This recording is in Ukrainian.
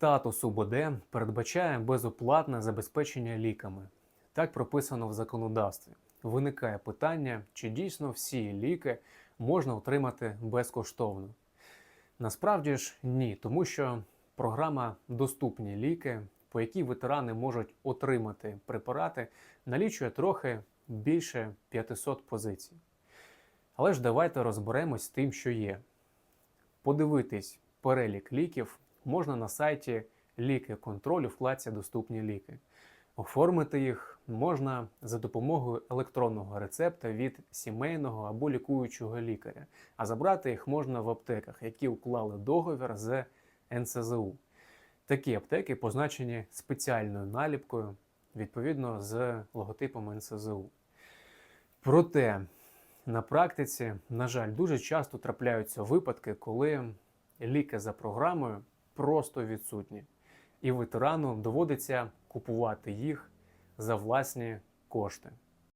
Статус УБД передбачає безоплатне забезпечення ліками. Так прописано в законодавстві. Виникає питання, чи дійсно всі ліки можна отримати безкоштовно. Насправді ж ні, тому що програма Доступні ліки, по якій ветерани можуть отримати препарати, налічує трохи більше 500 позицій. Але ж давайте розберемось з тим, що є. Подивитись перелік ліків можна на сайті Ліки контролю вкладці Доступні ліки. Оформити їх можна за допомогою електронного рецепта від сімейного або лікуючого лікаря, а забрати їх можна в аптеках, які уклали договір з НСЗУ. Такі аптеки позначені спеціальною наліпкою відповідно з логотипом НСЗУ. Проте на практиці, на жаль, дуже часто трапляються випадки, коли ліки за програмою просто відсутні, і ветерану доводиться купувати їх за власні кошти.